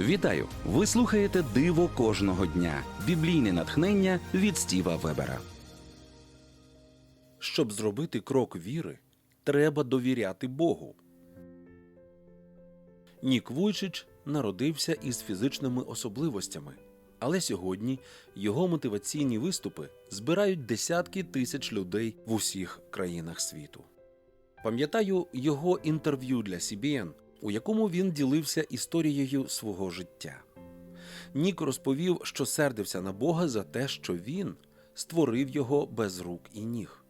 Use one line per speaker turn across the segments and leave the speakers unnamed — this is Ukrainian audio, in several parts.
Вітаю! Ви слухаєте Диво кожного дня. Біблійне натхнення від Стіва Вебера.
Щоб зробити крок віри, треба довіряти Богу. Нік Вуйчич народився із фізичними особливостями, але сьогодні його мотиваційні виступи збирають десятки тисяч людей в усіх країнах світу. Пам'ятаю його інтерв'ю для CBN, у якому він ділився історією свого життя. Нік розповів, що сердився на Бога за те, що він створив його без рук і ніг.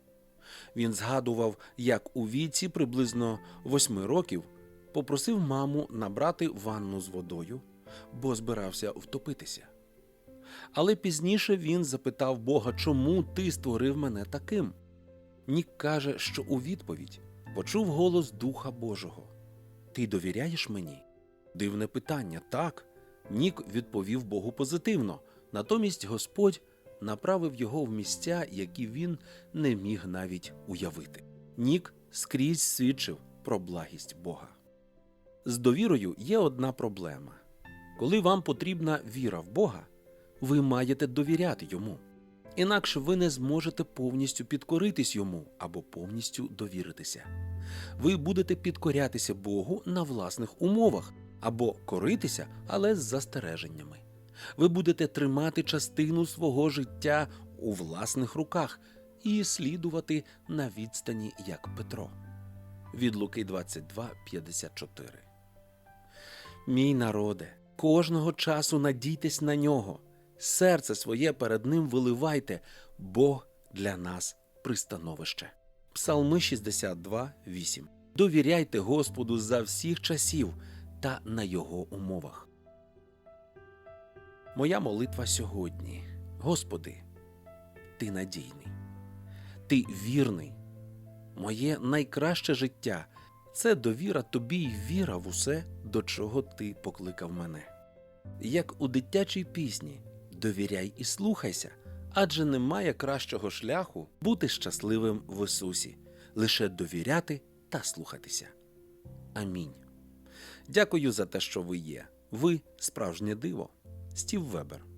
Він згадував, як у віці приблизно восьми років попросив маму набрати ванну з водою, бо збирався втопитися. Але пізніше він запитав Бога, чому ти створив мене таким? Нік каже, що у відповідь почув голос Духа Божого. Ти довіряєш мені? Дивне питання, так. Нік відповів Богу позитивно. Натомість Господь направив його в місця, які він не міг навіть уявити. Нік скрізь свідчив про благість Бога. З довірою є одна проблема. Коли вам потрібна віра в Бога, ви маєте довіряти йому. Інакше ви не зможете повністю підкоритись йому або повністю довіритися. Ви будете підкорятися Богу на власних умовах або коритися, але з застереженнями. Ви будете тримати частину свого життя у власних руках і слідувати на відстані, як Петро. Від Луки 22, 54. Мій народе, кожного часу надійтесь на нього, серце своє перед ним виливайте, Бог для нас пристановище. Псалми 62, 8. Довіряйте Господу за всіх часів та на його умовах. Моя молитва сьогодні. Господи, ти надійний, ти вірний. Моє найкраще життя це довіра тобі й віра в усе, до чого ти покликав мене. Як у дитячій пісні, довіряй і слухайся, адже немає кращого шляху бути щасливим в Ісусі, лише довіряти та слухатися. Амінь. Дякую за те, що ви є. Ви справжнє диво. Стів Вебер.